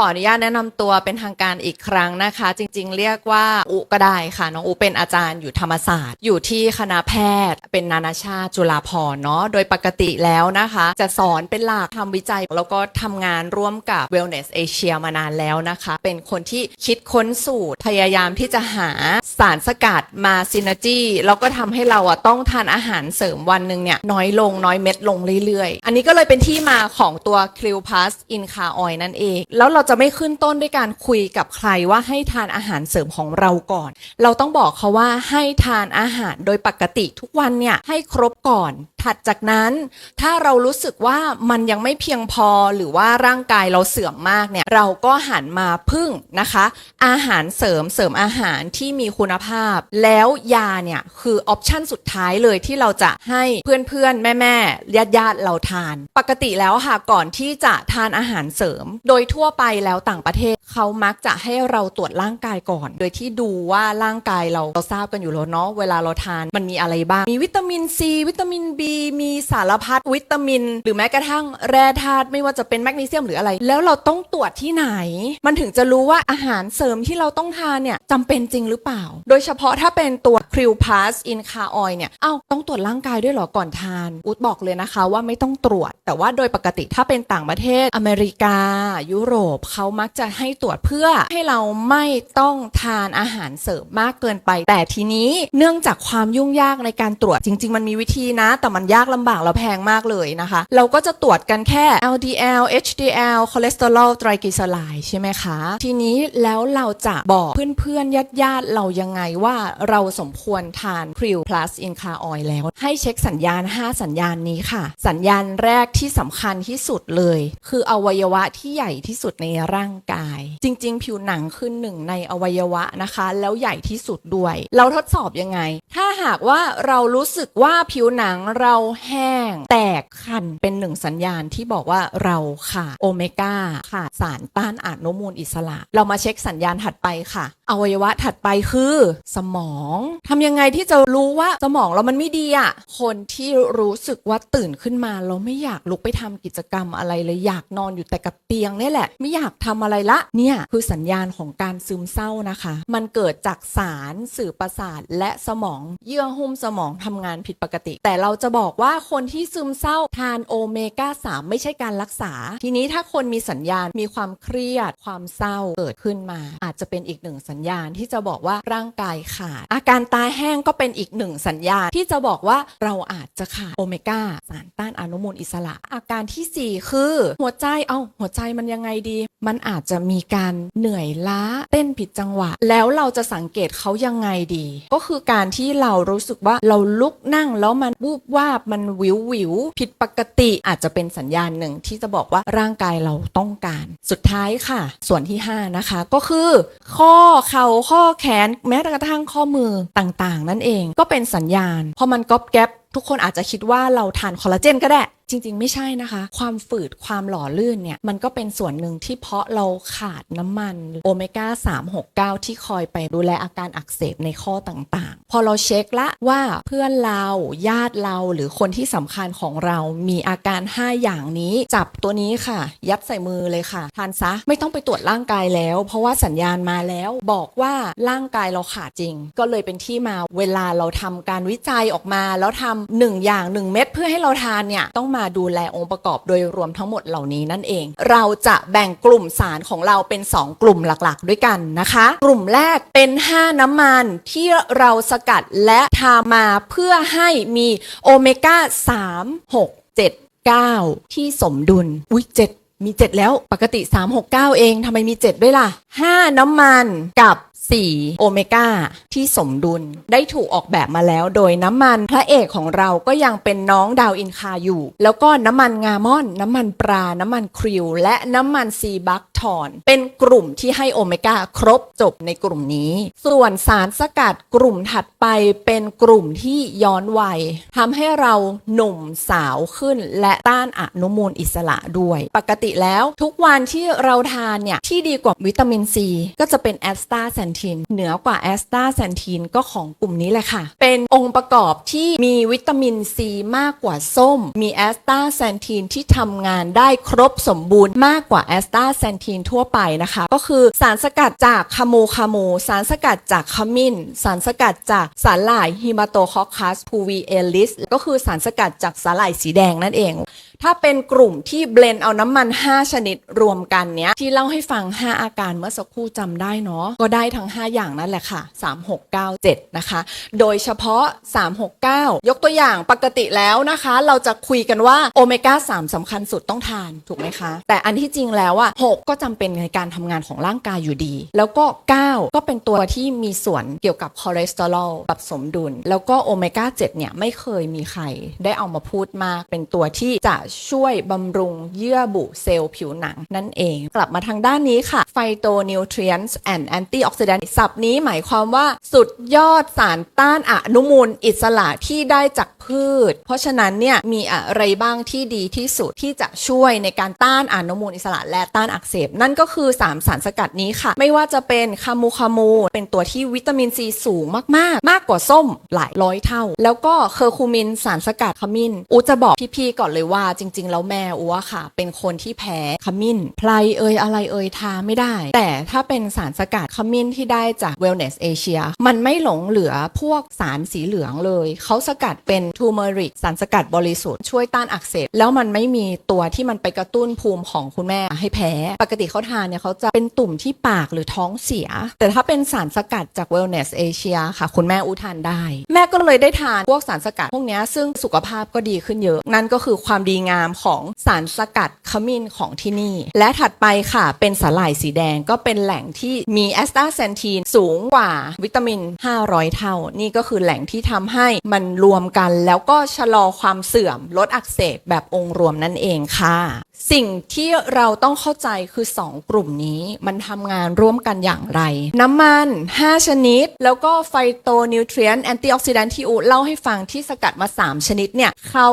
ขออนุญาตแนะนำตัวเป็นทางการอีกครั้งนะคะ จริงๆ เรียกว่าอุก็ได้ค่ะ น้องอุเป็นอาจารย์อยู่ธรรมศาสตร์ อยู่ที่คณะแพทย์ เป็นนานาชาติจุฬาภรณ์เนาะโดยปกติแล้วนะคะ จะสอนเป็นหลักทำวิจัย แล้วก็ทำงานร่วมกับ Wellness Asia มานานแล้วนะคะ เป็นคนที่คิดค้นสูตรพยายามที่จะหาสารสกัดมาซินเนจีแล้วก็ทำให้เราอะต้องทานอาหารเสริมวันหนึ่งเนี่ยน้อยลงน้อยเม็ดลงเรื่อยๆ อันนี้ก็เลยเป็นที่มาของตัวคลิวพัสอินคาออยนั่นเอง แล้วเราจะไม่ขึ้นต้นด้วยการคุยกับใครว่าให้ทานอาหารเสริมของเราก่อน เราต้องบอกเขาว่าให้ทานอาหารโดยปกติทุกวันเนี่ยให้ครบก่อน ถัดจากนั้น ถ้าเรารู้สึกว่ามันยังไม่เพียงพอหรือว่าร่างกายเราเสื่อมมากเนี่ยเราก็หันมาพึ่งนะคะ อาหารเสริมเสริมอาหารที่มีคุณภาพ แล้วยาเนี่ยคือออปชั่นสุดท้ายเลยที่เราจะให้เพื่อนๆ แม่ๆญาติญาติๆเราทาน ปกติแล้วค่ะก่อนที่จะทานอาหารเสริม โดยทั่วไปแล้วต่างประเทศเขามักจะให้เราตรวจร่างกายก่อน โดยที่ดูว่าร่างกายเราเราทราบกันอยู่แล้วเนาะเวลาเราทานมันมีอะไรบ้าง มีวิตามินซีวิตามิน B มีสารพัดวิตามิน หรือแม้กระทั่งแร่ธาตุไม่ว่าจะเป็นแมกนีเซียมหรืออะไร แล้วเราต้องตรวจที่ไหน มันถึงจะรู้ว่าอาหารเสริมที่เราต้องทานเนี่ยจำเป็นจริงหรือเปล่า โดยเฉพาะถ้าเป็นตัวคริวพาสอินคาออยเนี่ยเอ้าต้องตรวจร่างกายด้วยหรอก่อนทาน อุดบอกเลยนะคะว่าไม่ต้องตรวจ แต่ว่าโดยปกติถ้าเป็นต่างประเทศอเมริกา ยุโรปเขามักจะให้ตรวจเพื่อให้เราไม่ต้องทานอาหารเสริมมากเกินไป แต่ทีนี้เนื่องจากความยุ่งยากในการตรวจจริง ๆ มันมีวิธีนะ แต่มันยากลำบากแล้วแพงมากเลยนะคะ เราก็จะตรวจกันแค่ LDL HDL คอเลสเตอรอลไตรกลีเซอไรด์ใช่ไหมคะ ทีนี้แล้วเราจะบอกเพื่อนๆญาติๆเรายังไงว่าเราสมควรทาน p r i l plus in car oil แล้ว ให้เช็คสัญญาณ 5 สัญญาณนี้ค่ะ สัญญาณแรกที่สำคัญที่สุดเลย คืออวัยวะที่ใหญ่ที่สุดในร่างกาย จริง ๆ ผิวหนังคือหนึ่งในอวัยวะนะคะ แล้วใหญ่ที่สุดด้วย เราทดสอบยังไง ถ้าหากว่าเรารู้สึกว่าผิวหนังเราเราแห้งแตกคันเป็นหนึ่งสัญญาณที่บอกว่าเราขาดโอเมก้าขาดสารต้านอนุมูลอิสระ เรามาเช็คสัญญาณถัดไปค่ะ อวัยวะถัดไปคือสมองทำยังไงที่จะรู้ว่าสมองเรามันไม่ดีอะ่ะ คนที่รู้สึกว่าตื่นขึ้นมาเราไม่อยากลุกไปทำกิจกรรมอะไรเลยอยากนอนอยู่แต่กับเตียงนี่แหละ ไม่อยากทำอะไรละ เนี่ยคือสัญญาณของการซึมเศร้านะคะ มันเกิดจากสารสื่อประสาทและสมองเยื่อหุ้มสมองทำงานผิดปกติ แต่เราจะบอกว่าคนที่ซึมเศร้าทานโอเมก้า3ไม่ใช่การรักษา ทีนี้ถ้าคนมีสัญญาณมีความเครียดความเศร้าเกิดขึ้นมา อาจจะเป็นอีกหนึ่งสัญญญาณที่จะบอกว่าร่างกายขาด อาการตาแห้งก็เป็นอีกหนึ่งสัญญาณที่จะบอกว่าเราอาจจะขาดโอเมก้าสารต้านอนุมูลอิสระ อาการที่ 4 คือ หัวใจเอ้าหัวใจมันยังไงดี มันอาจจะมีการเหนื่อยล้าเต้นผิดจังหวะ แล้วเราจะสังเกตเขายังไงดี ก็คือการที่เรารู้สึกว่าเราลุกนั่งแล้วมันวูบวาบมันวิววิวผิดปกติอาจจะเป็นสัญญาณหนึ่งที่จะบอกว่าร่างกายเราต้องการ สุดท้ายค่ะ ส่วนที่ 5 นะคะก็คือ ข้อเข่าข้อแขนแม้กระทั่งข้อมือต่างๆ นั่นเองก็เป็นสัญญาณ พอมันก๊อบแก๊บ ทุกคนอาจจะคิดว่าเราทานคอลลาเจนก็ได้ จริง ๆ ไม่ใช่นะคะ ความฝืดความหล่อลื่นเนี่ยมันก็เป็นส่วนหนึ่งที่เพราะเราขาดน้ำมันโอเมก้า 369 ที่คอยไปดูแลอาการอักเสบในข้อต่างๆ พอเราเช็คละว่าเพื่อนเราญาติเราหรือคนที่สำคัญของเรามีอาการ 5 อย่างนี้ จับตัวนี้ค่ะ ยัดใส่มือเลยค่ะทานซะไม่ต้องไปตรวจร่างกายแล้ว เพราะว่าสัญญาณมาแล้วบอกว่าร่างกายเราขาดจริง ก็เลยเป็นที่มาเวลาเราทำการวิจัยออกมาแล้วทำหนึ่งอย่างหนึ่งเม็ดเพื่อให้เราทานเนี่ยต้องมาดูแลองค์ประกอบโดยรวมทั้งหมดเหล่านี้นั่นเอง เราจะแบ่งกลุ่มสารของเราเป็น 2 กลุ่มหลักๆ ด้วยกันนะคะ กลุ่มแรกเป็น 5 น้ำมันที่เราสกัดและทามาเพื่อให้มีโอเมก้า3 6 7 9 ที่สมดุลอุ้ย7มี 7 แล้วปกติ 369 เองทำไมมี 7 ด้วยล่ะ 5 น้ำมันกับ 4 โอเมก้าที่สมดุล ได้ถูกออกแบบมาแล้วโดยน้ำมันพระเอกของเราก็ยังเป็นน้องดาวอินคาอยู่ แล้วก็น้ำมันงาม่อน น้ำมันปลา น้ำมันคริว และน้ำมันซีบัคทอน เป็นกลุ่มที่ให้โอเมก้าครบจบในกลุ่มนี้ ส่วนสารสกัดกลุ่มถัดไปเป็นกลุ่มที่ย้อนวัยทำให้เราหนุ่มสาวขึ้น และต้านอนุมูลอิสระด้วย ปกติแล้วทุกวันที่เราทานเนี่ยที่ดีกว่าวิตามินซีก็จะเป็นแอสตาแซนทินเหนือกว่าแอสตาแซนทินก็ของกลุ่มนี้แหละค่ะ เป็นองค์ประกอบที่มีวิตามินซีมากกว่าส้ม มีแอสตาแซนทินที่ทำงานได้ครบสมบูรณ์มากกว่าแอสตาแซนทินทั่วไปนะคะ ก็คือสารสกัดจากคาโมคาโม สารสกัดจากขมิ้น สารสกัดจากสาหร่ายฮิมาโตคอคัสพูวีเอลิสก็คือสารสกัดจากสาหร่ายสีแดงนั่นเอง ถ้าเป็นกลุ่มที่เบลนเอาน้ำมัน 5 ชนิดรวมกันเนี้ยที่เล่าให้ฟัง 5 อาการเมื่อสักครู่จำได้เนาะก็ได้ทั้ง 5 อย่างนั่นแหละค่ะ 3 6 9 7 นะคะ โดยเฉพาะ 3 6 9 ยกตัวอย่างปกติแล้วนะคะ เราจะคุยกันว่าโอเมก้า3สำคัญสุดต้องทานถูกไหมคะ แต่อันที่จริงแล้วอะ6ก็จำเป็นในการทำงานของร่างกายอยู่ดี แล้วก็ 9 ก็เป็นตัวที่มีส่วนเกี่ยวกับคอเลสเตอรอลปรับสมดุล แล้วก็โอเมก้า7เนี่ยไม่เคยมีใครได้เอามาพูดมาก เป็นตัวที่จะช่วยบำรุงเยื่อบุเซลล์ผิวหนังนั่นเอง กลับมาทางด้านนี้ค่ะ Phytonutrients and Antioxidant ศัพท์นี้หมายความว่าสุดยอดสารต้านอนุมูลอิสระที่ได้จากพืช เพราะฉะนั้นเนี่ยมีอะไรบ้างที่ดีที่สุดที่จะช่วยในการต้านอนุมูลอิสระและต้านอักเสบ นั่นก็คือ 3 สารสกัดนี้ค่ะ ไม่ว่าจะเป็นคามูคามูเป็นตัวที่วิตามินซีสูงมาก ๆ มากกว่าส้มหลายร้อยเท่า แล้วก็เคอร์คูมินสารสกัดขมิ้น อูจะบอกพี่ๆก่อนเลยว่าจริง ๆ แล้วแม่อูอะค่ะ เป็นคนที่แพ้ขมิ้นไพลเอยอะไรเอยทาไม่ได้ แต่ถ้าเป็นสารสกัดขมิ้นที่ได้จาก Wellness Asia มันไม่หลงเหลือพวกสารสีเหลืองเลย เขาสกัดเป็นทูเมอริกสารสกัดบริสุทธิ์ช่วยต้านอักเสบแล้วมันไม่มีตัวที่มันไปกระตุ้นภูมิของคุณแม่ให้แพ้ ปกติเขาทานเนี่ยเขาจะเป็นตุ่มที่ปากหรือท้องเสียแต่ถ้าเป็นสารสกัดจาก Wellness Asia ค่ะ คุณแม่อุทานได้ แม่ก็เลยได้ทานพวกสารสกัดพวกนี้ซึ่งสุขภาพก็ดีขึ้นเยอะ นั่นก็คือความดีงามของสารสกัดขมิ้นของที่นี่ และถัดไปค่ะ เป็นสาหร่ายสีแดงก็เป็นแหล่งที่มีแอสตาเซนทีนสูงกว่าวิตามิน 500 เท่า นี่ก็คือแหล่งที่ทำให้มันรวมกัน แล้วก็ชะลอความเสื่อมลดอักเสบแบบองค์รวมนั่นเองค่ะสิ่งที่เราต้องเข้าใจคือ 2 กลุ่มนี้ มันทำงานร่วมกันอย่างไร น้ำมัน 5 ชนิด แล้วก็ไฟโตนิวเทรียนแอนตี้ออกซิแดนที่อูเล่าให้ฟังที่สกัดมา 3 ชนิดเนี่ยเขา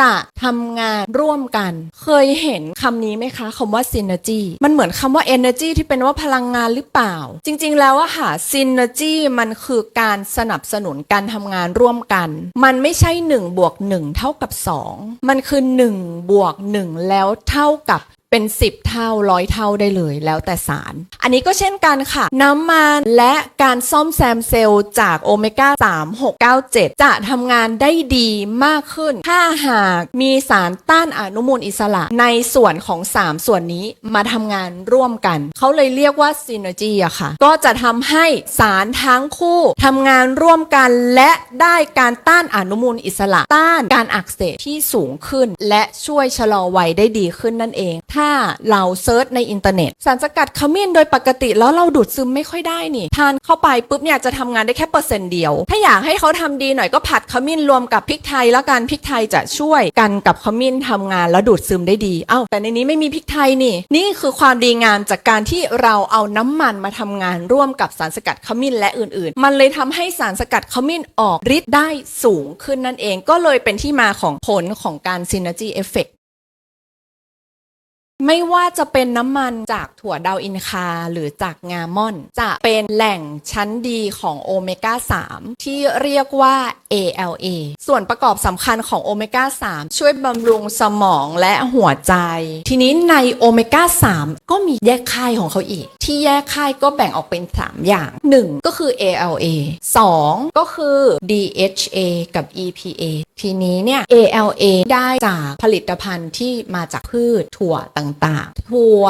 จะทำงานร่วมกัน เคยเห็นคำนี้ไหมคะคำว่า synergy มันเหมือนคำว่า energy ที่เป็นว่าพลังงานหรือเปล่า จริงๆแล้วอะค่ะ synergy มันคือการสนับสนุนการทำงานร่วมกัน มันไม่ใช่1บวก1เท่ากับ 2 มันคือ1บวก1แล้วเท่ากับ เป็น 10 เท่าร้อยเท่าได้เลยแล้วแต่สาร อันนี้ก็เช่นกันค่ะ น้ำมันและการซ่อมแซมเซลล์จากโอเมก้า 3 6 9 7 จะทำงานได้ดีมากขึ้น ถ้าหากมีสารต้านอนุมูลอิสระในส่วนของ 3 ส่วนนี้มาทำงานร่วมกัน เขาเลยเรียกว่าซินจีอะค่ะ ก็จะทำให้สารทั้งคู่ทำงานร่วมกันและได้การต้านอนุมูลอิสระ ต้านการอักเสบที่สูงขึ้น และช่วยชะลอวัยได้ดีขึ้นนั่นเองถ้าเราเซิร์ชในอินเทอร์เน็ต สารสกัดขมิ้นโดยปกติแล้วเราดูดซึมไม่ค่อยได้นี่ ทานเข้าไปปุ๊บเนี่ยจะทำงานได้แค่เปอร์เซ็นต์เดียว ถ้าอยากให้เขาทำดีหน่อยก็ผัดขมิ้นรวมกับพริกไทย แล้วกันพริกไทยจะช่วยกันกับขมิ้นทำงานแล้วดูดซึมได้ดี เอ้าแต่ในนี้ไม่มีพริกไทยนี่ นี่คือความดีงามจากการที่เราเอาน้ำมันมาทำงานร่วมกับสารสกัดขมิ้นและอื่น ๆ มันเลยทำให้สารสกัดขมิ้นออกฤทธิ์ได้สูงขึ้นนั่นเอง ก็เลยเป็นที่มาของผลของการซิน n จีเอฟเฟก ไม่ว่าจะเป็นน้ำมันจากถั่วดาวอินคาหรือจากงาม่อน จะเป็นแหล่งชั้นดีของโอเมก้า 3 ที่เรียกว่า ALA ส่วนประกอบสำคัญของโอเมก้า 3 ช่วยบำรุงสมองและหัวใจ ทีนี้ในโอเมก้า 3 ก็มีแยกค่ายของเขาอีก ที่แยกค่ายก็แบ่งออกเป็น 3 อย่าง 1 ก็คือ ALA 2 ก็คือ DHA กับ EPA ทีนี้เนี่ย ALA ได้จากผลิตภัณฑ์ที่มาจากพืชถั่วต่างๆ ถั่ว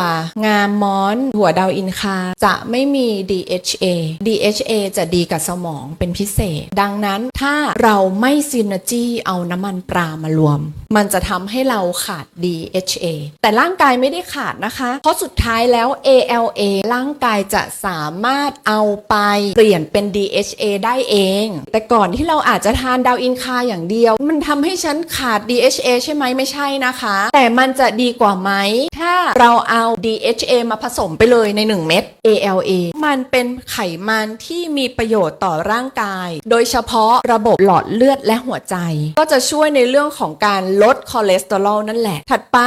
งามม้อน ถั่วดาวอินคา จะไม่มี DHA DHA จะดีกับสมองเป็นพิเศษ ดังนั้นถ้าเราไม่ซินเนจีเอาน้ำมันปลามารวม มันจะทำให้เราขาด DHA แต่ร่างกายไม่ได้ขาดนะคะ เพราะสุดท้ายแล้ว ALA ร่างกายจะสามารถเอาไปเปลี่ยนเป็น DHA ได้เอง แต่ก่อนที่เราอาจจะทานดาวอินคาอย่างเดียวมันทำให้ฉันขาด DHA ใช่ไหมไม่ใช่นะคะ แต่มันจะดีกว่าไหม ถ้าเราเอา DHA มาผสมไปเลยใน 1 เม็ด ALA มันเป็นไขมันที่มีประโยชน์ต่อร่างกาย โดยเฉพาะระบบหลอดเลือดและหัวใจ ก็จะช่วยในเรื่องของการลดคอเลสเตอรอลนั่นแหละ ถัดไป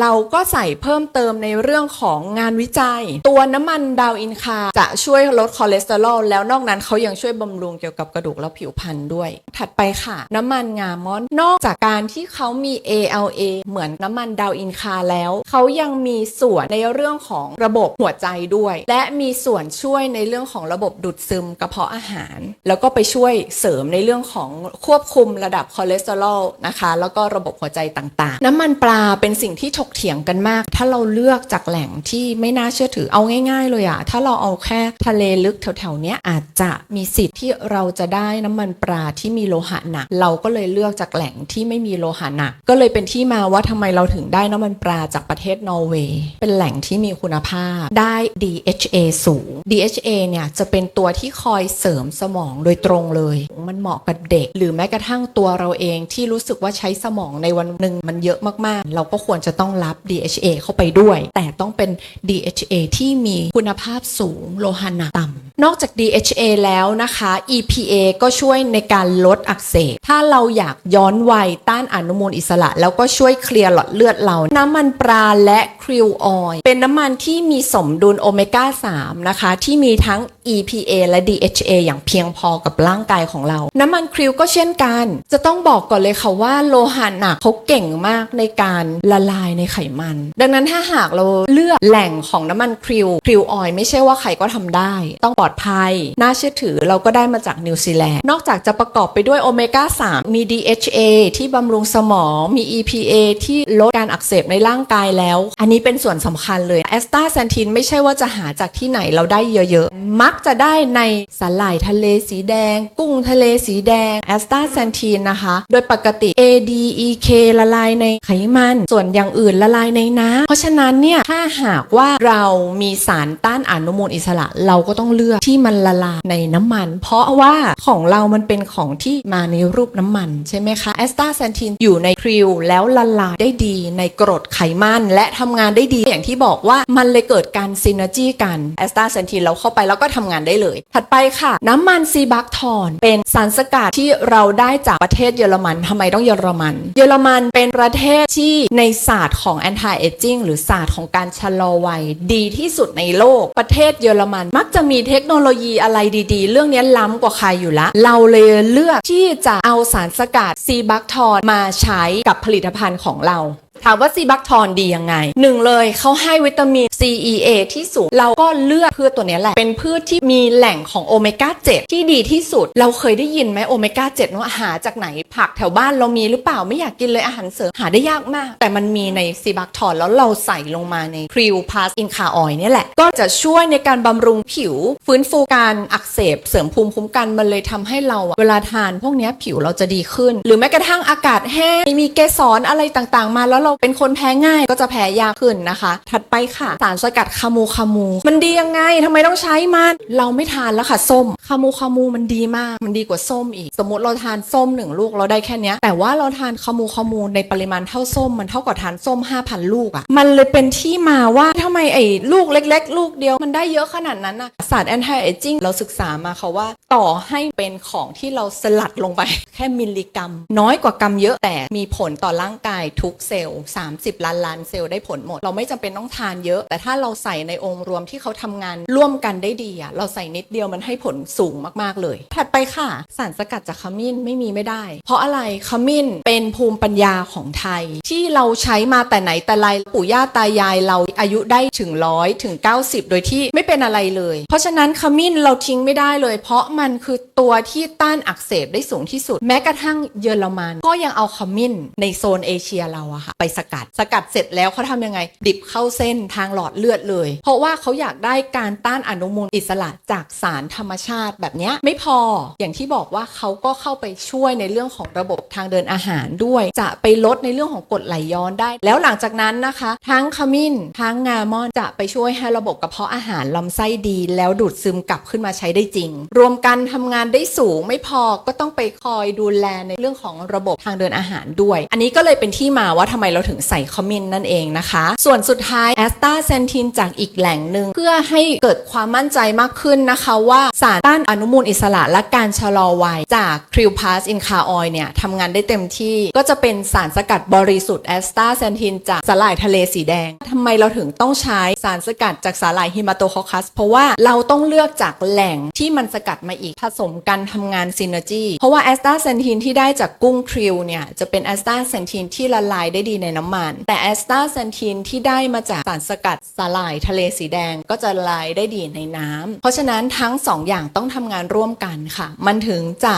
เราก็ใส่เพิ่มเติมในเรื่องของงานวิจัย ตัวน้ำมันดาวอินคาจะช่วยลดคอเลสเตอรอลแล้วนอกนั้นเขายังช่วยบำรุงเกี่ยวกับกระดูกและผิวพรรณด้วย ถัดไปค่ะ น้ำมันงามอน นอกจากการที่เขามี ALA เหมือนน้ำมันดาวอินคาแล้ว เขายังมีส่วนในเรื่องของระบบหัวใจด้วย และมีส่วนช่วยในเรื่องของระบบดูดซึมกระเพาะอาหาร แล้วก็ไปช่วยเสริมในเรื่องของควบคุมระดับคอเลสเตอรอลนะคะแล้วก็ระบบหัวใจต่างๆ น้ำมันปลาเป็นสิ่งที่ถกเถียงกันมาก ถ้าเราเลือกจากแหล่งที่ไม่น่าเชื่อถือเอาง่าย ๆ เลยอะถ้าเราเอาแค่ทะเลลึกแถวๆนี้อาจจะมีสิทธิ์ที่เราจะได้น้ำมันปลาที่มีโลหะหนักเราก็เลยเลือกจากแหล่งที่ไม่มีโลหะหนัก ก็เลยเป็นที่มาว่าทำไมเราถึงได้น้ำมันปลาจากประเทศนอร์เวย์เป็นแหล่งที่มีคุณภาพได้ DHA สูง DHA เนี่ยจะเป็นตัวที่คอยเสริมสมองโดยตรงเลย มันเหมาะกับเด็ก หรือแม้กระทั่งตัวเราเองที่รู้สึกว่าใช้สมองในวันหนึ่งมันเยอะมากๆ เราก็ควรจะต้องรับ DHA เข้าไปด้วย แต่ต้องเป็น DHA ที่มีคุณภาพสูงโลหะหนักต่ำนอกจาก DHA แล้วนะคะ EPA ก็ช่วยในการลดอักเสบถ้าเราอยากย้อนวัยต้านอนุมูลอิสระ แล้วก็ช่วยเคลียร์หลอดเลือดเรา น้ำมันปลาและคริวออยล์เป็นน้ำมันที่มีสมดุลโอเมก้า 3 นะคะ ที่มีทั้ง EPA และ DHA อย่างเพียงพอกับร่างกายของเรา น้ำมันคริวก็เช่นกัน จะต้องบอกก่อนเลยค่ะว่าโลหะหนักเขาเก่งมากในการละลายในไขมัน ดังนั้นถ้าหากเราเลือกแหล่งของน้ำมันคริวคริวออยล์ไม่ใช่ว่าใครก็ทำได้ ต้องปลอดภัย น่าเชื่อถือเราก็ได้มาจากนิวซีแลนด์นอกจากจะประกอบไปด้วยโอเมก้า 3 มี DHA ที่บำรุงสมองมี EPA ที่ลดการอักเสบในร่างกายแล้ว อันนี้เป็นส่วนสำคัญเลยแอสตาแซนทินไม่ใช่ว่าจะหาจากที่ไหนเราได้เยอะๆ มักจะได้ในสาหร่ายทะเลสีแดง กุ้งทะเลสีแดงแอสตาแซนทินนะคะ โดยปกติ ADEK ละลายในไขมัน ส่วนอย่างอื่นละลายในน้ำเพราะฉะนั้นเนี่ยถ้าหากว่าเรามีสารต้านอนุมูลอิสระ เราก็ต้องเลือกที่มันละลายในน้ำมัน เพราะว่าของเรามันเป็นของที่มาในรูปน้ำมันใช่ไหมคะแอสตาแซนทินอยู่ในคริวแล้วละลายได้ดีในกรดไขมันและทำงานได้ดี อย่างที่บอกว่ามันเลยเกิดการซินเนจีกันแอสตาแซนทินเราเข้าไปแล้วก็ทำงานได้เลย ถัดไปค่ะ น้ำมันซีบักทอนเป็นสารสกัดที่เราได้จากประเทศเยอรมันทำไมต้องเยอรมัน เยอรมันเป็นประเทศที่ในศาสตร์ของ anti aging หรือศาสตร์ของการชะลอวัยดีที่สุดในโลก ประเทศเยอรมัน มักจะมีเทคโนโลยีอะไรดีๆ เรื่องนี้ล้ำกว่าใครอยู่ละเราเลยเลือกที่จะเอาสารสกัดซีบักทอนมาใช้กับผลิตภัณฑ์ของเรา ถามว่าซีบักทอนดียังไงหนึ่งเลยเขาให้วิตามิน CEA ที่สูง เราก็เลือกพืชตัวนี้แหละ เป็นพืชที่มีแหล่งของโอเมก้า 7 ที่ดีที่สุด เราเคยได้ยินไหมโอเมก้า 7ว่าหาจากไหนผักแถวบ้านเรามีหรือเปล่าไม่อยากกินเลยอาหารเสริมหาได้ยากมาก แต่มันมีในซีบักทอนแล้วเราใส่ลงมาในคริวพาสอินคาออยเนี่ยแหละ ก็จะช่วยในการบำรุงผิว ฟื้นฟูการอักเสบเสริมภูมิคุ้มกันมันเลยทำให้เราเวลาทานพวกนี้ผิวเราจะดีขึ้น หรือแม้กระทั่งอากาศแห้งมีเกสรอะไรต่างๆ มาแล้วเราเป็นคนแพ้ง่ายก็จะแพ้ยากขึ้นนะคะ ถัดไปค่ะ สารสกัดคามูคามู มันดียังไงทำไมต้องใช้มัน เราไม่ทานแล้วค่ะ ส้มคามูคามูมันดีมาก มันดีกว่าส้มอีก สมมติเราทานส้มหนึ่งลูกเราได้แค่เนี้ยแต่ว่าเราทานคามูคามูในปริมาณเท่าส้ม มันเท่ากับทานส้ม 5,000 ลูกอะ่ะมันเลยเป็นที่มาว่าทำไมไอ้ลูกเล็ก ๆ ลูกเดียวมันได้เยอะขนาดนั้นอะศาสตร์ anti aging เราศึกษามาค่ะว่า ต่อให้เป็นของที่เราสลัดลงไป แค่มิลลิกรัม น้อยกว่ากรัมเยอะแต่มีผลต่อร่างกายทุกเซลล์30 ล้านล้านเซลล์ได้ผลหมด เราไม่จำเป็นต้องทานเยอะ แต่ถ้าเราใส่ในองค์รวมที่เขาทำงานร่วมกันได้ดีอะเราใส่นิดเดียวมันให้ผลสูงมากๆเลย ถัดไปค่ะ สารสกัดจากขมิ้นไม่มีไม่ได้ เพราะอะไรขมิ้นเป็นภูมิปัญญาของไทย ที่เราใช้มาแต่ไหนแต่ไรปู่ย่าตายายเราอายุได้ถึงร้อยถึง 90 โดยที่ไม่เป็นอะไรเลย เพราะฉะนั้นขมิ้นเราทิ้งไม่ได้เลย เพราะมันคือตัวที่ต้านอักเสบได้สูงที่สุด แม้กระทั่งเยอรมันก็ยังเอาขมิ้นในโซนเอเชียเราอะค่ะไปสกัด สกัดเสร็จแล้วเขาทำยังไง ดิบเข้าเส้นทางหลอดเลือดเลย เพราะว่าเขาอยากได้การต้านอนุมูลอิสระจากสารธรรมชาติแบบนี้ไม่พออย่างที่บอกว่าเขาก็เข้าไปช่วยในเรื่องของระบบทางเดินอาหารด้วย จะไปลดในเรื่องของกรดไหลย้อนได้ แล้วหลังจากนั้นนะคะ ทั้งขมิ้น ทั้งงามอนจะไปช่วยให้ระบบกระเพาะอาหารลำไส้ดี แล้วดูดซึมกลับขึ้นมาใช้ได้จริง รวมกันทำงานได้สูงไม่พอก็ต้องไปคอยดูแลในเรื่องของระบบทางเดินอาหารด้วย อันนี้ก็เลยเป็นที่มาว่าทำไมเราถึงใส่ขมิ้นนั่นเองนะคะ ส่วนสุดท้ายแอสตาเซนทินจากอีกแหล่งหนึ่งเพื่อให้เกิดความมั่นใจมากขึ้นนะคะว่าสารต้านอนุมูลอิสระและการชะลอวัยจากคริวพาสอินคาออยเนี่ยทำงานได้เต็มที่ก็จะเป็นสารสกัดบริสุทธิ์แอสตาเซนทินจากสาหร่ายทะเลสีแดงทำไมเราถึงต้องใช้สารสกัดจากสาหร่ายฮิมาโตคอคัส เพราะว่าเราต้องเลือกจากแหล่งที่มันสกัดมาอีกผสมกันทำงานซินเนอร์จีเพราะว่าแอสตาเซนทินที่ได้จากกุ้งคริวเนี่ยจะเป็นแอสตาเซนทินที่ละลายได้ดีในน้ำมัน แต่แอสตาเซนทินที่ได้มาจากสารสกัดสาหร่ายทะเลสีแดงก็จะละลายได้ดีในน้ำเพราะฉะนั้นทั้งสองอย่างต้องทำงานร่วมกันค่ะ มันถึงจะ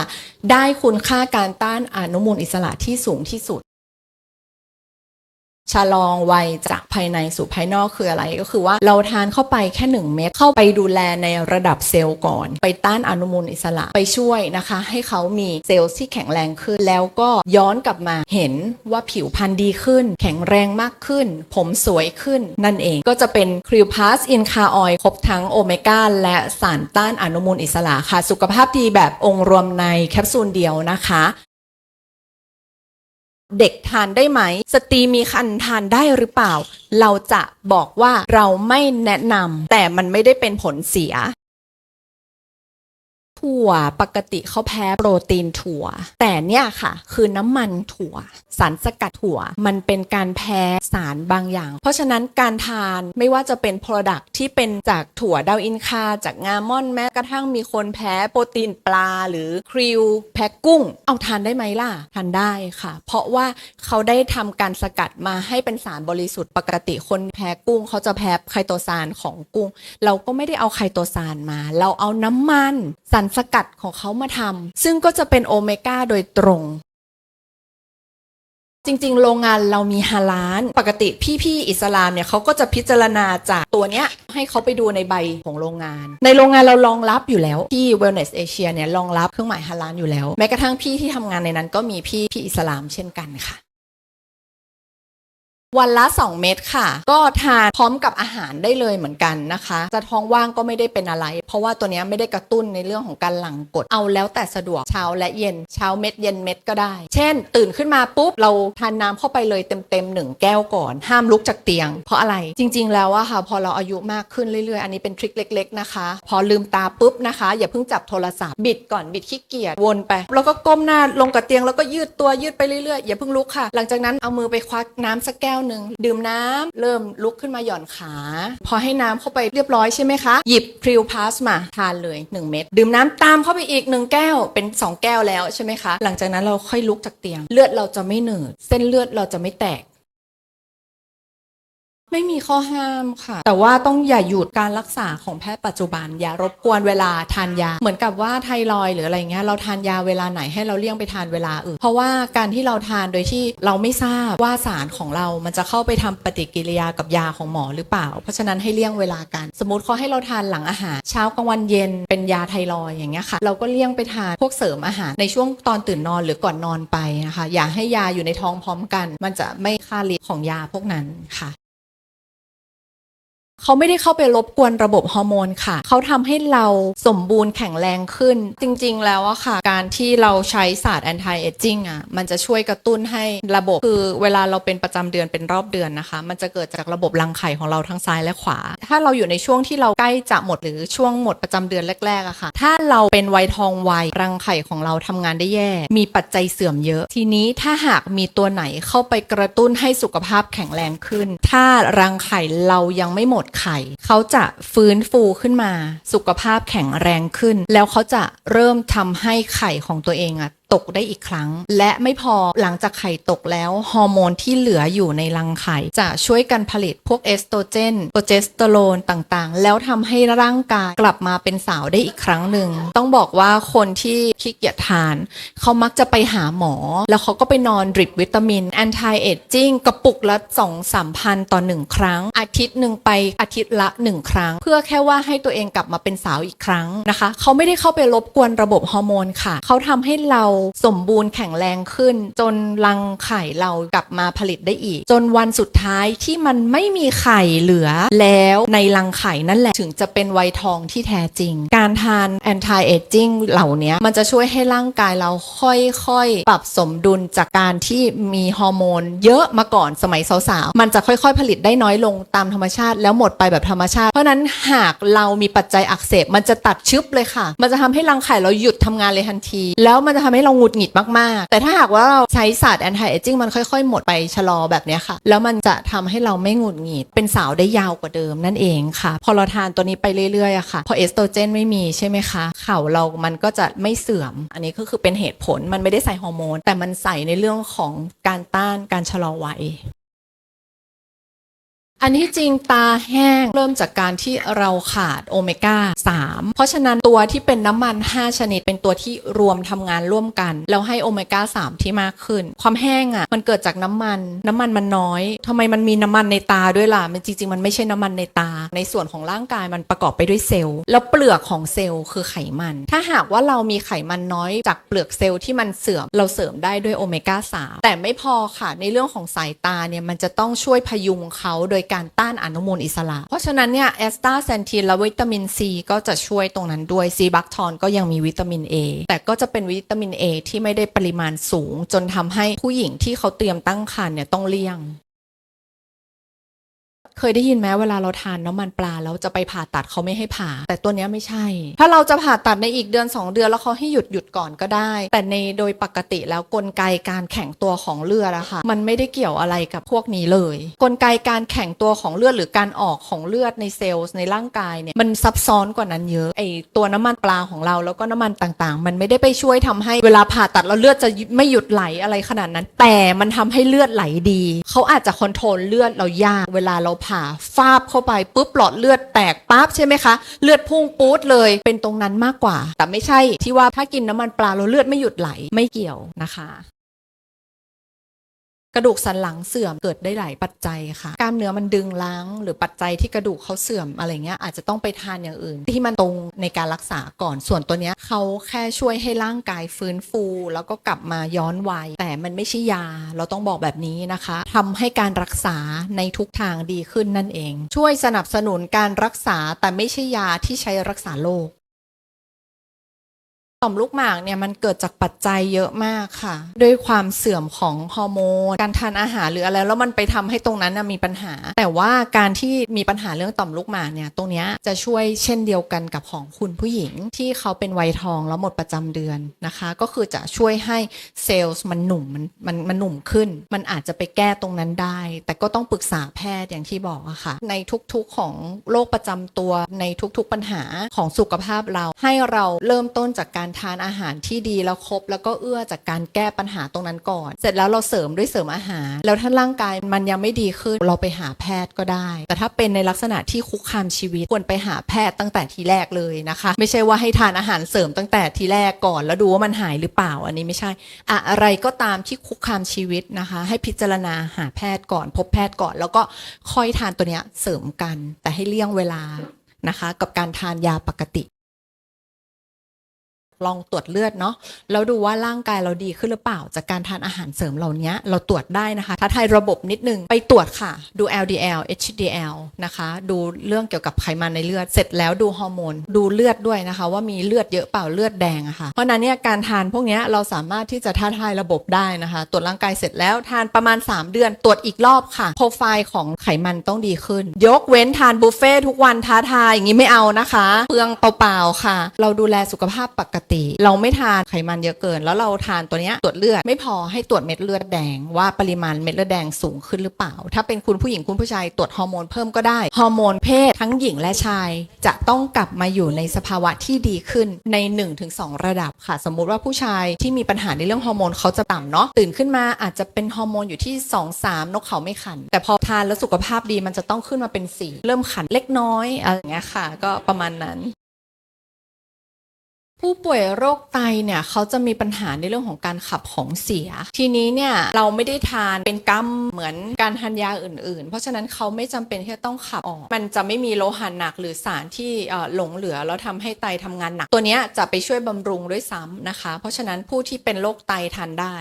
ได้คุณค่าการต้านอนุมูลอิสระที่สูงที่สุด ชะลองวัยจากภายในสู่ภายนอกคืออะไรก็คือว่าเราทานเข้าไปแค่ 1 เม็ดเข้าไปดูแลในระดับเซลล์ก่อน ไปต้านอนุมูลอิสระไปช่วยนะคะ ให้เขามีเซลล์ที่แข็งแรงขึ้น แล้วก็ย้อนกลับมาเห็นว่าผิวพรรณดีขึ้น แข็งแรงมากขึ้น ผมสวยขึ้นนั่นเองก็จะเป็นคริวพาสอินคาออยครบทั้งโอเมก้าและสารต้านอนุมูลอิสระค่ะ สุขภาพดีแบบองค์รวมในแคปซูลเดียวนะคะ เด็กทานได้ไหม สตรีมีคันทานได้หรือเปล่า เราจะบอกว่าเราไม่แนะนำแต่มันไม่ได้เป็นผลเสีย ถั่วปกติเขาแพ้โปรตีนถั่ว แต่เนี่ยค่ะ คือน้ำมันถั่ว สารสกัดถั่ว มันเป็นการแพ้สารบางอย่าง เพราะฉะนั้นการทานไม่ว่าจะเป็น Product ที่เป็นจากถั่วดาวอินคา จากงาม่อนแม้กระทั่งมีคนแพ้โปรตีนปลาหรือคริวแพ้กุ้ง เอาทานได้ไหมล่ะ ทานได้ค่ะ เพราะว่าเขาได้ทำการสกัดมาให้เป็นสารบริสุทธิ์ปกติคนแพ้กุ้งเขาจะแพ้ไคโตซานของกุ้ง เราก็ไม่ได้เอาไคโตซานมา เราเอาน้ำมันสารสกัดของเขามาทำซึ่งก็จะเป็นโอเมก้าโดยตรง จริงๆ โรงงานเรามีฮาลานปกติพี่ๆอิสลามเนี่ยเขาก็จะพิจารณาจากตัวเนี้ยให้เขาไปดูในใบของโรงงาน ในโรงงานเรารองรับอยู่แล้วที่ Wellness Asia เนี่ยรองรับเครื่องหมายฮาลานอยู่แล้ว แม้กระทั่งพี่ที่ทำงานในนั้นก็มีพี่พี่อิสลามเช่นกันค่ะ วันละ 2 เม็ดค่ะ ก็ทานพร้อมกับอาหารได้เลยเหมือนกันนะคะ จะท้องว่างก็ไม่ได้เป็นอะไร เพราะว่าตัวนี้ไม่ได้กระตุ้นในเรื่องของการหลั่งกรดเอาแล้วแต่สะดวกเช้าและเย็นเช้าเม็ดเย็นเม็ดก็ได้ เช่น ตื่นขึ้นมาปุ๊บเราทานน้ำเข้าไปเลยเต็มๆหนึ่งแก้วก่อน ห้ามลุกจากเตียง เพราะอะไรจริง ๆ แล้วอะค่ะ พอเราอายุมากขึ้นเรื่อยๆ อันนี้เป็นทริคเล็ก ๆ นะคะ พอลืมตาปุ๊บนะคะ อย่าเพิ่งจับโทรศัพท์บิดก่อนบิดขี้เกียจวนไปแล้วก็ก้มหน้าลงกับเตียงแล้วก็ยืดตัวยืดไปเรื่อยๆอย่าเพิ่งลุกค่ะ หลังจากนั้นเอามือไปควักน้ำสักแก้วหนึ่งดื่มน้ำเริ่มลุกขึ้นมาหย่อนขา พอให้น้ำเข้าไปเรียบร้อยใช่ไหมคะ หยิบพริวพาสมาทานเลย 1 เม็ดดื่มน้ำตามเข้าไปอีก 1 แก้วเป็น 2 แก้วแล้วใช่ไหมคะ หลังจากนั้นเราค่อยลุกจากเตียง เลือดเราจะไม่หนืดเส้นเลือดเราจะไม่แตก ไม่มีข้อห้ามค่ะ แต่ว่าต้องอย่าหยุดการรักษาของแพทย์ปัจจุบัน อย่ารบกวนเวลาทานยา เหมือนกับว่าไทรอยด์หรืออะไรเงี้ยเราทานยาเวลาไหนให้เราเลี่ยงไปทานเวลาอื่น เพราะว่าการที่เราทานโดยที่เราไม่ทราบว่าสารของเรา มันจะเข้าไปทำปฏิกิริยากับยาของหมอหรือเปล่า เพราะฉะนั้นให้เลี่ยงเวลากัน สมมติเขาให้เราทานหลังอาหารเช้ากลางวันเย็นเป็นยาไทรอยด์อย่างเงี้ยค่ะ เราก็เลี่ยงไปทานพวกเสริมอาหารในช่วงตอนตื่นนอนหรือก่อนนอนไปนะคะอย่าให้ยาอยู่ในท้องพร้อมกัน มันจะไม่ฆ่าฤทธิ์ของยาพวกนั้นค่ะ เขาไม่ได้เข้าไปรบกวนระบบฮอร์โมนค่ะ เขาทำให้เราสมบูรณ์แข็งแรงขึ้น จริงๆ แล้วอะค่ะ การที่เราใช้ศาสตร์ anti aging อะมันจะช่วยกระตุ้นให้ระบบ คือเวลาเราเป็นประจำเดือนเป็นรอบเดือนนะคะ มันจะเกิดจากระบบรังไข่ของเราทั้งซ้ายและขวา ถ้าเราอยู่ในช่วงที่เราใกล้จะหมดหรือช่วงหมดประจำเดือนแรกๆอะค่ะ ถ้าเราเป็นวัยทองวัยรังไข่ของเราทำงานได้แย่ มีปัจจัยเสื่อมเยอะ ทีนี้ถ้าหากมีตัวไหนเข้าไปกระตุ้นให้สุขภาพแข็งแรงขึ้น ถ้ารังไข่เรายังไม่หมดไข่ เขาจะฟื้นฟูขึ้นมา สุขภาพแข็งแรงขึ้น แล้วเขาจะเริ่มทำให้ไข่ของตัวเองอะ ตกได้อีกครั้ง และไม่พอหลังจากไข่ตกแล้ว ฮอร์โมนที่เหลืออยู่ในรังไข่ จะช่วยกันผลิตพวกเอสโตรเจนโปรเจสเตอโรนต่างๆ แล้วทำให้ร่างกายกลับมาเป็นสาวได้อีกครั้งหนึ่ง ต้องบอกว่าคนที่ขี้เกียจทาน เขามักจะไปหาหมอ แล้วเขาก็ไปนอนดริปวิตามินแอนตี้เอจจิ้งกระปุกละ2 3พันต่อหนึ่งครั้ง อาทิตย์หนึ่งไปอาทิตย์ละ1ครั้ง เพื่อแค่ว่าให้ตัวเองกลับมาเป็นสาวอีกครั้งนะคะ เขาไม่ได้เข้าไปรบกวนระบบฮอร์โมนค่ะ เขาทำให้เราสมบูรณ์แข็งแรงขึ้น จนรังไข่เรากลับมาผลิตได้อีก จนวันสุดท้ายที่มันไม่มีไข่เหลือแล้วในรังไข่นั่นแหละถึงจะเป็นวัยทองที่แท้จริง การทาน anti aging เหล่านี้มันจะช่วยให้ร่างกายเราค่อยๆ ปรับสมดุลจากการที่มีฮอร์โมนเยอะมาก่อนสมัยสาวๆ มันจะค่อยๆ ผลิตได้น้อยลงตามธรรมชาติ แล้วหมดไปแบบธรรมชาติ เพราะนั้นหากเรามีปัจจัยอักเสบมันจะตัดชึบเลยค่ะ มันจะทำให้รังไข่เราหยุดทำงานเลยทันที แล้วมันจะทำให้เราหงุดหงิดมากๆ แต่ถ้าหากว่าเราใช้ศาสตร์ anti aging มันค่อยๆ หมดไปชะลอแบบนี้ค่ะ แล้วมันจะทำให้เราไม่หงุดหงิด เป็นสาวได้ยาวกว่าเดิมนั่นเองค่ะ พอเราทานตัวนี้ไปเรื่อยๆอะค่ะ พอเอสโตรเจนไม่มีใช่ไหมคะ เข่าเรามันก็จะไม่เสื่อม อันนี้ก็คือเป็นเหตุผล มันไม่ได้ใส่ฮอร์โมน แต่มันใส่ในเรื่องของการต้านการชะลอวัย อันที่จริงตาแห้งเริ่มจากการที่เราขาดโอเมก้า 3 เพราะฉะนั้นตัวที่เป็นน้ำมัน 5 ชนิด เป็นตัวที่รวมทำงานร่วมกัน แล้วให้โอเมก้า 3 ที่มากขึ้น ความแห้งอะ่ะมันเกิดจากน้ำมัน น้ำมันมันน้อยทำไมมันมีน้ำมันในตาด้วยล่ะ มันจริง ๆ มันไม่ใช่น้ำมันในตา ในส่วนของร่างกายมันประกอบไปด้วยเซลล์ แล้วเปลือกของเซลล์คือไขมัน ถ้าหากว่าเรามีไขมันน้อยจากเปลือกเซลล์ที่มันเสื่อม เราเสริมได้ด้วยโอเมก้า 3 แต่ไม่พอค่ะในเรื่องของสายตาเนี่ยมันจะต้องช่วยพยุงเขาโดยการต้านอนุมูลอิสระ เพราะฉะนั้นเนี่ยแอสตาเซนทีนและวิตามินซีก็จะช่วยตรงนั้นด้วยซีบัคทอนก็ยังมีวิตามิน A แต่ก็จะเป็นวิตามิน A ที่ไม่ได้ปริมาณสูง จนทำให้ผู้หญิงที่เขาเตรียมตั้งครรภ์เนี่ยต้องเลี่ยง เคยได้ยินไหมเวลาเราทานน้ำมันปลาแล้วจะไปผ่าตัดเขาไม่ให้ผ่า แต่ตัวนี้ไม่ใช่ ถ้าเราจะผ่าตัดในอีกเดือน 2 เดือนแล้วเขาให้หยุดหยุดก่อนก็ได้ แต่ในโดยปกติแล้วกลไกการแข็งตัวของเลือดอะค่ะมันไม่ได้เกี่ยวอะไรกับพวกนี้เลย กลไกการแข็งตัวของเลือดหรือการออกของเลือดในเซลล์ในร่างกายเนี่ยมันซับซ้อนกว่านั้นเยอะไอตัวน้ำมันปลาของเราแล้วก็น้ำมันต่างๆ มันไม่ได้ไปช่วยทำให้เวลาผ่าตัดแล้วเลือดจะไม่หยุดไหลอะไรขนาดนั้น แต่มันทำให้เลือดไหลดี เขาอาจจะคอนโทรลเลือดเรายากเวลาเราผ่าฟาบเข้าไปปุ๊บหลอดเลือดแตกปั๊บใช่ไหมคะ เลือดพุ่งปู๊ดเลยเป็นตรงนั้นมากกว่า แต่ไม่ใช่ที่ว่าถ้ากินน้ำมันปลาแล้วเลือดไม่หยุดไหลไม่เกี่ยวนะคะ กระดูกสันหลังเสื่อมเกิดได้หลายปัจจัยค่ะ กล้ามเนื้อมันดึงล้าง หรือปัจจัยที่กระดูกเขาเสื่อมอะไรเงี้ยอาจจะต้องไปทานอย่างอื่น ที่มันตรงในการรักษาก่อนส่วนตัวเนี้ยเขาแค่ช่วยให้ร่างกายฟื้นฟู แล้วก็กลับมาย้อนวัยแต่มันไม่ใช่ยา เราต้องบอกแบบนี้นะคะทำให้การรักษาในทุกทางดีขึ้นนั่นเอง ช่วยสนับสนุนการรักษาแต่ไม่ใช่ยาที่ใช้รักษาโรค ต่อมลูกหมากเนี่ยมันเกิดจากปัจจัยเยอะมากค่ะ ด้วยความเสื่อมของฮอร์โมน การทานอาหารหรืออะไรแล้วมันไปทำให้ตรงนั้นนะมีปัญหา แต่ว่าการที่มีปัญหาเรื่องต่อมลูกหมากเนี่ยตรงนี้จะช่วยเช่นเดียวกันกับของคุณผู้หญิง ที่เขาเป็นวัยทองแล้วหมดประจำเดือนนะคะ ก็คือจะช่วยให้เซลล์มันหนุ่มมันมันมันหนุ่มขึ้น มันอาจจะไปแก้ตรงนั้นได้ แต่ก็ต้องปรึกษาแพทย์อย่างที่บอกอะค่ะ ในทุกๆของโรคประจำตัวในทุกๆปัญหาของสุขภาพเราให้เราเริ่มต้นจากการทานอาหารที่ดีแล้วครบ แล้วก็เอื้อจากการแก้ปัญหาตรงนั้นก่อน เสร็จแล้วเราเสริมด้วยเสริมอาหาร แล้วถ้าร่างกายมันยังไม่ดีขึ้นเราไปหาแพทย์ก็ได้ แต่ถ้าเป็นในลักษณะที่คุกคามชีวิตควรไปหาแพทย์ตั้งแต่ทีแรกเลยนะคะ ไม่ใช่ว่าให้ทานอาหารเสริมตั้งแต่ทีแรกก่อน แล้วดูว่ามันหายหรือเปล่าอันนี้ไม่ใช่อะไรก็ตามที่คุกคามชีวิตนะคะ ให้พิจารณาหาแพทย์ก่อน พบแพทย์ก่อน แล้วก็ค่อยทานตัวเนี้ยเสริมกัน แต่ให้เลี่ยงเวลานะคะ กับการทานยาปกติ ลองตรวจเลือดเนาะแล้วดูว่าร่างกายเราดีขึ้นหรือเปล่า จากการทานอาหารเสริมเหล่านี้เราตรวจได้นะคะ ถ้าทายระบบนิดนึงไปตรวจค่ะ ดู LDL HDL นะคะ ดูเรื่องเกี่ยวกับไขมันในเลือด เสร็จแล้วดูฮอร์โมน ดูเลือดด้วยนะคะ ว่ามีเลือดเยอะเปล่าเลือดแดงอะค่ะ เพราะนั้นเนี่ยการทานพวกเนี้ยเราสามารถที่จะท้าทายระบบได้นะคะ ตรวจร่างกายเสร็จแล้วทานประมาณ 3 เดือน ตรวจอีกรอบค่ะ โปรไฟล์ของไขมันต้องดีขึ้น ยกเว้นทานบุฟเฟ่ทุกวันท้าทายอย่างนี้ไม่เอานะคะเปลืองเปล่าๆค่ะ เราดูแลสุขภาพปกติเราไม่ทานไขมันเยอะเกิน แล้วเราทานตัวเนี้ยตรวจเลือดไม่พอให้ตรวจเม็ดเลือดแดง ว่าปริมาณเม็ดเลือดแดงสูงขึ้นหรือเปล่า ถ้าเป็นคุณผู้หญิงคุณผู้ชายตรวจฮอร์โมนเพิ่มก็ได้ฮอร์โมนเพศทั้งหญิงและชาย จะต้องกลับมาอยู่ในสภาวะที่ดีขึ้นใน 1-2 ระดับค่ะ สมมุติว่าผู้ชายที่มีปัญหาในเรื่องฮอร์โมนเขาจะต่ำเนาะตื่นขึ้นมาอาจจะเป็นฮอร์โมนอยู่ที่ 2-3 นกเขาไม่ขัน แต่พอทานแล้วสุขภาพดีมันจะต้องขึ้นมาเป็น 4 เริ่มขันเล็กน้อยอะไรอย่างเงี้ยค่ะ ก็ประมาณนั้น ผู้ป่วยโรคไตเนี่ยเขาจะมีปัญหาในเรื่องของการขับของเสีย ทีนี้เนี่ยเราไม่ได้ทานเป็นกัมเหมือนการทานยาอื่นๆ เพราะฉะนั้นเขาไม่จำเป็นที่จะต้องขับออก มันจะไม่มีโลหะหนักหรือสารที่หลงเหลือแล้วทำให้ไตทำงานหนัก ตัวนี้จะไปช่วยบำรุงด้วยซ้ำนะคะ เพราะฉะนั้นผู้ที่เป็นโรคไตทานได้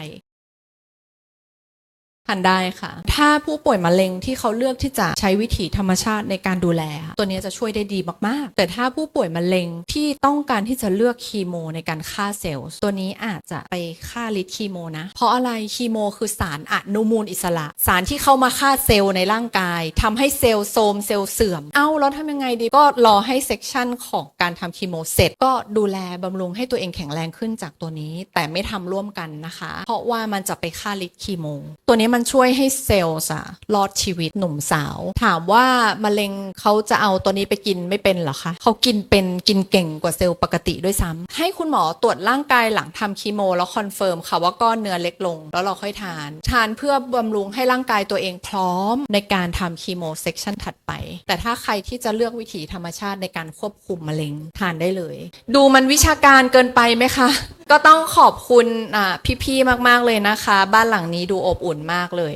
ทานได้ค่ะ ถ้าผู้ป่วยมะเร็งที่เขาเลือกที่จะใช้วิถีธรรมชาติในการดูแล ตัวนี้จะช่วยได้ดีมากๆ แต่ถ้าผู้ป่วยมะเร็งที่ต้องการที่จะเลือกคีโมในการฆ่าเซลล์ ตัวนี้อาจจะไปฆ่าฤทธิ์คีโมนะ เพราะอะไรคีโมคือสารอนุมูลอิสระ สารที่เข้ามาฆ่าเซลล์ในร่างกายทำให้เซลล์โทมเซลล์เสื่อม เอ้าแล้วทำยังไงดี ก็รอให้เซกชันของการทำคีโมเสร็จ ก็ดูแลบำรุงให้ตัวเองแข็งแรงขึ้นจากตัวนี้ แต่ไม่ทำร่วมกันนะคะ เพราะว่ามันจะไปฆ่าฤทธิ์คีโม ตัวนี้มันช่วยให้เซลล์อะรอดชีวิตหนุ่มสาว ถามว่ามะเร็งเขาจะเอาตัวนี้ไปกินไม่เป็นหรอคะเขากินเป็นกินเก่งกว่าเซลล์ปกติด้วยซ้ำให้คุณหมอตรวจร่างกายหลังทำคีโม แล้วคอนเฟิร์มค่ะว่าก้อนเนื้อเล็กลง แล้วเราค่อยทาน ทานเพื่อบำรุงให้ร่างกายตัวเองพร้อมในการทำคีโมเซ็กชันถัดไป แต่ถ้าใครที่จะเลือกวิถีธรรมชาติในการควบคุมมะเร็งทานได้เลย ดูมันวิชาการเกินไปไหมคะก็ต้องขอบคุณอ่าพี่ๆ มากๆเลยนะคะ บ้านหลังนี้ดูอบอุ่นมากเลย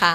ค่ะ